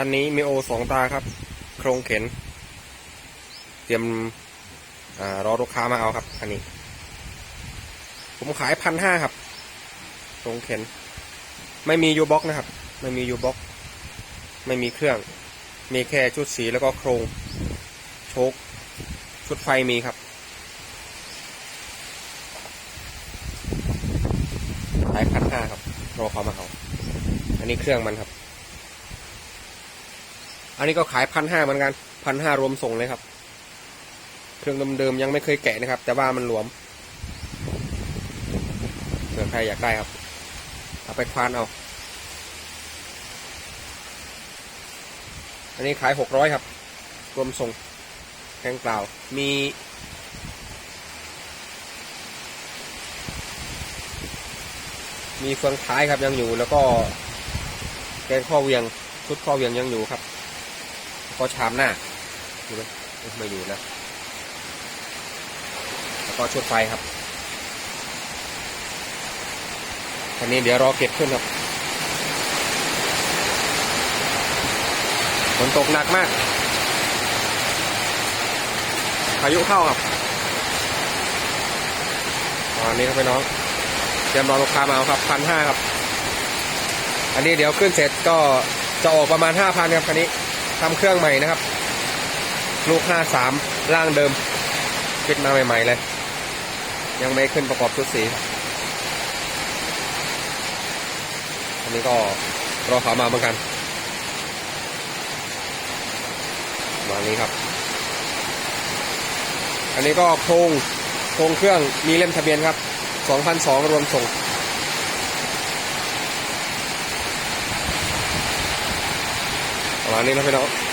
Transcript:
คันนี้มีโอสองตาครับ โครงเข็น เตรียมอรอลูกค้ามาเอาครับคันนี้ ผมขายพันห้าครับ โครงเข็น ไม่มียูบ็อกนะครับ ไม่มียูบ็อก ไม่มีเครื่อง มีแค่ชุดสีแล้วก็โครง โชค ชุดไฟมีครับขายพันห้าครับ รอเขามาเอา อันนี้เครื่องมันครับ อันนี้ก็ขายพันห้าเหมือนกันพันห้ารวมส่งเลยครับ เครื่องเดิมๆยังไม่เคยแกะนะครับ แต่ว่ามันหลวมเผื่อใครอยากได้ครับ เอาไปควานเอา อันนี้ขายหกร้อยครับ รวมส่งแพงเปล่า มีมีเฟืองท้ายครับยังอยู่แล้วก็แกนข้อเวียงชุดข้อเวียงยังอยู่ครับ ก็ชามหน้าอยู่ไหมไม่อยู่นะแล้วก็ชุดไฟครับอันนี้เดี๋ยวรอเก็บขึ้นครับฝนตกหนักมากพายุเข้าครับอันนี้ครับพี่น้องเตรียมรอลูกค้ามาเอาครับพันห้าครับ อันนี้เดี๋ยวขึ้นเสร็จก็จะออกประมาณห้าพันครับคันนี้ ทำเครื่องใหม่นะครับ ลูกห้าสามร่างเดิมฟิตมาใหม่ๆเลย ยังไม่ขึ้นประกอบชุดสีอันนี้ก็รอขามาเหมือนกันมานี้ครับ อันนี้ก็โครงโครงเครื่องมีเล่มทะเบียนครับ2,002รวมส่ง ประมาณนี้นะพี่น้อง